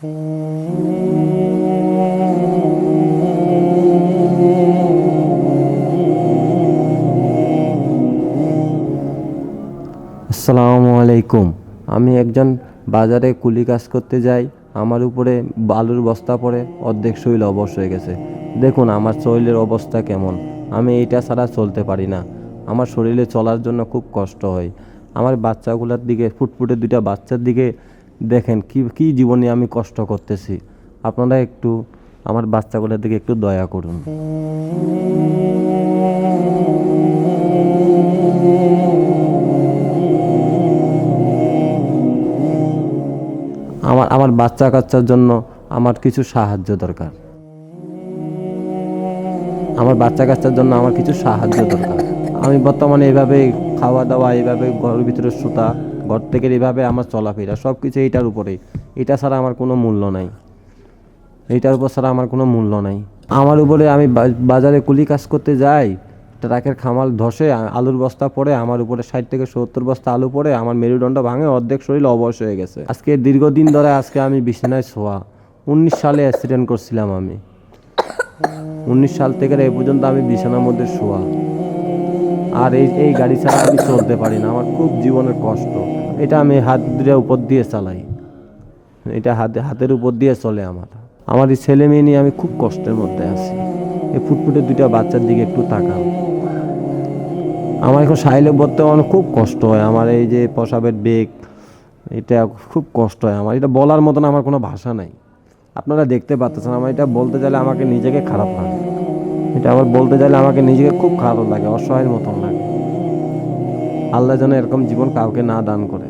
আসসালামু আলাইকুম আমি একজন বাজারে কুলি কাজ করতে যাই, আমার উপরে বালুর বস্তা পড়ে, অর্ধেক শরীর অবশ হয়ে গেছে। দেখুন, আমার শরীরের অবস্থা কেমন। আমি এইটা ছাড়া চলতে পারি না। আমার শরীরে চলার জন্য খুব কষ্ট হয়। আমার বাচ্চাগুলোর দিকে, ফুটফুটে দুইটা বাচ্চার দিকে দেখেন কি কি জীবনে আমি কষ্ট করতেছি। আপনারা একটু আমার বাচ্চাগুলোর দিকে একটু দয়া করুন। আমার আমার বাচ্চা কাচ্চার জন্য আমার কিছু সাহায্য দরকার। আমার বাচ্চা কাচ্চার জন্য আমার কিছু সাহায্য দরকার। আমি বর্তমানে এইভাবে খাওয়া দাওয়া এইভাবে ঘরের ভিতরে সুতা ঘর থেকে এইভাবে আমার চলাফেরা সব কিছু এইটার উপরেই। এটা ছাড়া আমার কোনো মূল্য নাই। এইটার উপর ছাড়া আমার কোনো মূল্য নাই। আমার উপরে আমি বাজারে কুলি কাজ করতে যাই, ট্রাকের খামাল ধসে আলুর বস্তা পড়ে, আমার উপরে ষাট থেকে সত্তর বস্তা আলু পড়ে, আমার মেরুদণ্ড ভাঙে, অর্ধেক শরীর অবশ হয়ে গেছে। আজকে দীর্ঘদিন ধরে আজকে আমি বিছানায় শোয়া। উনিশ সালে অ্যাক্সিডেন্ট করছিলাম আমি। উনিশ সাল থেকে এই পর্যন্ত আমি বিছানার মধ্যে শোয়া। আর এই এই গাড়ি ছাড়া আমি চলতে পারি না। আমার খুব জীবনের কষ্ট। এটা আমি হাত দিয়ে উপর দিয়ে চালাই। এটা হাতে, হাতের উপর দিয়ে চলে আমার। আমার এই ছেলে মেয়ে নিয়ে আমি খুব কষ্টের মধ্যে আছি। এই ফুটফুটে দুইটা বাচ্চার দিকে একটু তাকান আমার এখন সাইলে বর্তমানে খুব কষ্ট হয়। আমার এই যে প্রসাবের বেগ, এটা খুব কষ্ট হয় আমার। এটা বলার মতন আমার কোনো ভাষা নাই। আপনারা দেখতে পাচ্ছেন, আমার এটা বলতে চাইলে আমাকে নিজেকে খারাপ লাগে। এটা আবার বলতে চাইলে আমাকে নিজেকে খুব খারাপ লাগে, অসহায়ের মতন লাগে। আল্লাহ যেন এরকম জীবন কাউকে না দান করে।